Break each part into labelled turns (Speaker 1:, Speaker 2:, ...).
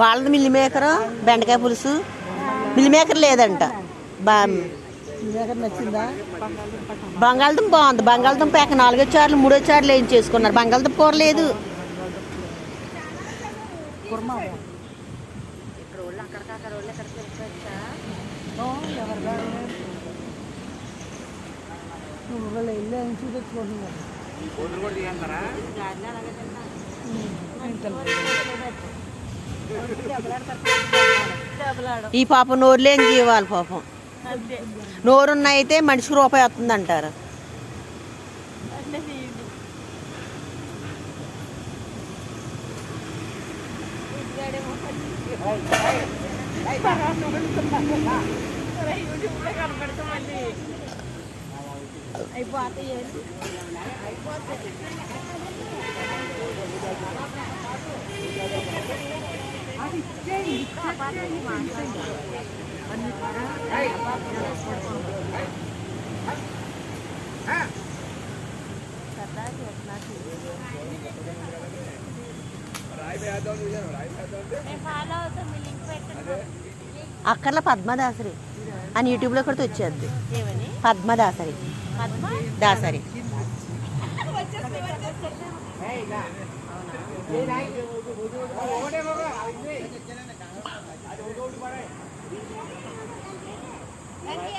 Speaker 1: వాళ్ళది మిల్లి మేకరు బెండకాయ పులుసు. మిల్లి మేకర్ లేదంట. బా
Speaker 2: నచ్చిందా?
Speaker 1: బంగాళదుంప బాగుంది. బంగాళదుంప ఎక్క నాలుగో చార్లు మూడో చార్లు ఏం చేసుకున్నారు? బంగాళదుంప కూర లేదు.
Speaker 2: చూపించుకుంటున్నారు
Speaker 1: ఈ పాపం నోరులేని జీవాలు పాపం. నోరున్న అయితే మనిషికి రూపాయి వస్తుంది అంటారు అక్కర్ల పద్మదాసరి. అని యూట్యూబ్లో కూడా వచ్చేది పద్మదాసరి. దాసరి.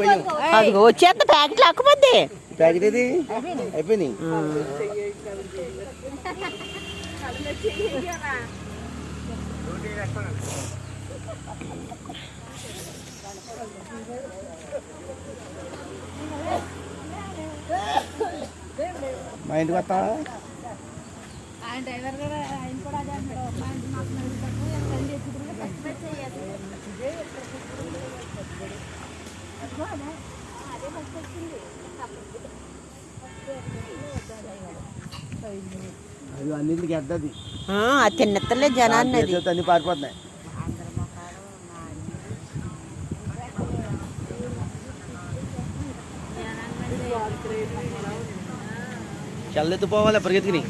Speaker 3: భయం
Speaker 1: అదిగో వచ్చేస్తా ప్యాకెట్ లేకపోతే.
Speaker 3: ప్యాకెట్ ఇది అయిపోయినాయి మా ఇంటికి వస్తావా?
Speaker 4: ఆయన డ్రైవర్ కూడా ఆయన కూడా అదే అంటాడు. మా ఇంటి మాకు చేయాలి. అదే, అదే ఫస్ట్ వచ్చింది.
Speaker 3: అది అన్నింటికి ఎద్దది.
Speaker 1: ఆ తిన్నెత్తలే జనాన్ని అది.
Speaker 3: పారిపోతున్నాయి. చల్లెత్తిపోవాలి పరిగెత్తుకుని?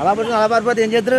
Speaker 3: అలా పడుతుంది అలా పారిపోతే ఏం చేద్దరు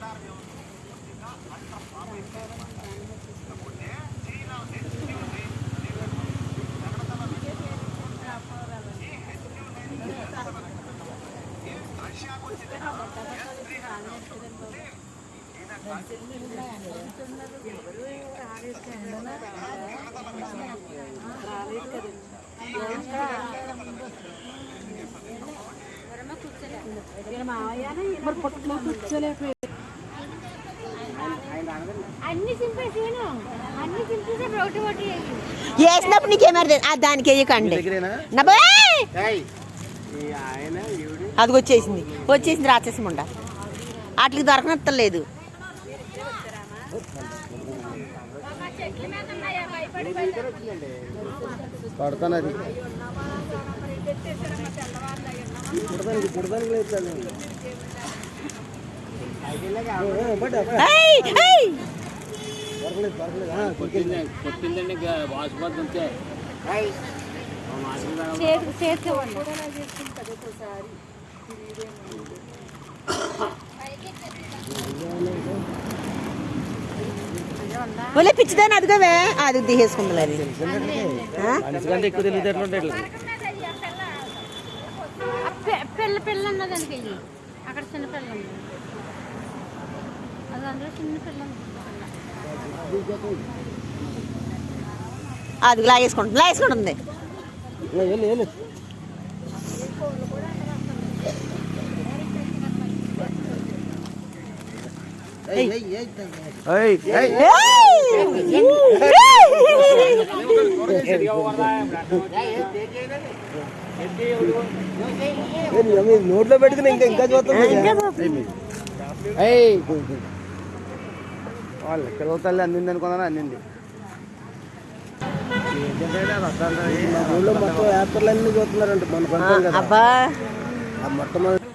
Speaker 4: వీడియో.
Speaker 1: హాయ్ బేబీ
Speaker 4: అన్ని సింపేసాను
Speaker 3: ఏయ్, ఈ ఆయన ఈవిడి?
Speaker 1: అది వచ్చేసింది. వచ్చేసింది రాక్షసి ముండ. వాటికి దొరకనత్తలేదు.
Speaker 4: చెట్ల మీద ఉన్నాయా భయపడి
Speaker 3: పడతాను అది పుడదానికి
Speaker 5: కొట్టిందండి
Speaker 4: చేతి చేతి
Speaker 1: ఒలే పిచ్చిదాన్ని అదిగోవే అది తీసేసుకుంది అది.
Speaker 3: ఎక్కువ తెలివితేటలు ఉంటాయి.
Speaker 4: పిల్ల పిల్ల అక్కడ చిన్న పిల్ల ఉంది. అది అందులో చిన్న పిల్ల ఉంది.
Speaker 1: అది లాగేసుకుంటుంది లాగేసుకుంటుంది
Speaker 3: నోట్లో పెట్టుకుని ఇంకా ఇంకా చూస్తుంది ఏయ్. వాళ్ళు ఎక్కడ తల్లి అందింది అనుకున్నాను అందింది. ఊళ్ళో మొత్తం యాత్రలు అన్ని
Speaker 1: అబ్బా.
Speaker 3: మొట్టమొదటి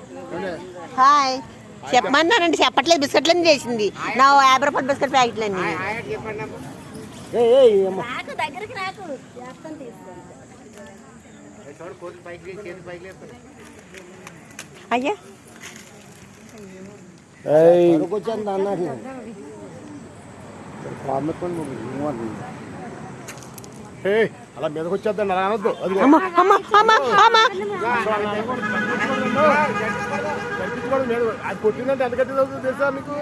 Speaker 1: హాయ్. చెప్పమన్నానండి చెప్పట్లేదు బిస్కెట్లన్నీ చేసింది. నా యాభై రూపాయల బిస్కెట్ ప్యాకెట్లన్నీ.
Speaker 3: ఏయ్, ఏయ్, అమ్మ.
Speaker 4: నాకు దగ్గరికి నాకు చేస్తాను తీసుకోండి
Speaker 1: అయ్యా.
Speaker 3: పడుకొచ్చాను నువ్వు అంటుంది
Speaker 5: అలా మీదకి వచ్చేద్దండి అలా అనొద్దు. అది అది కొట్టిందంటే ఎంత గట్టి తెలుసా మీకు?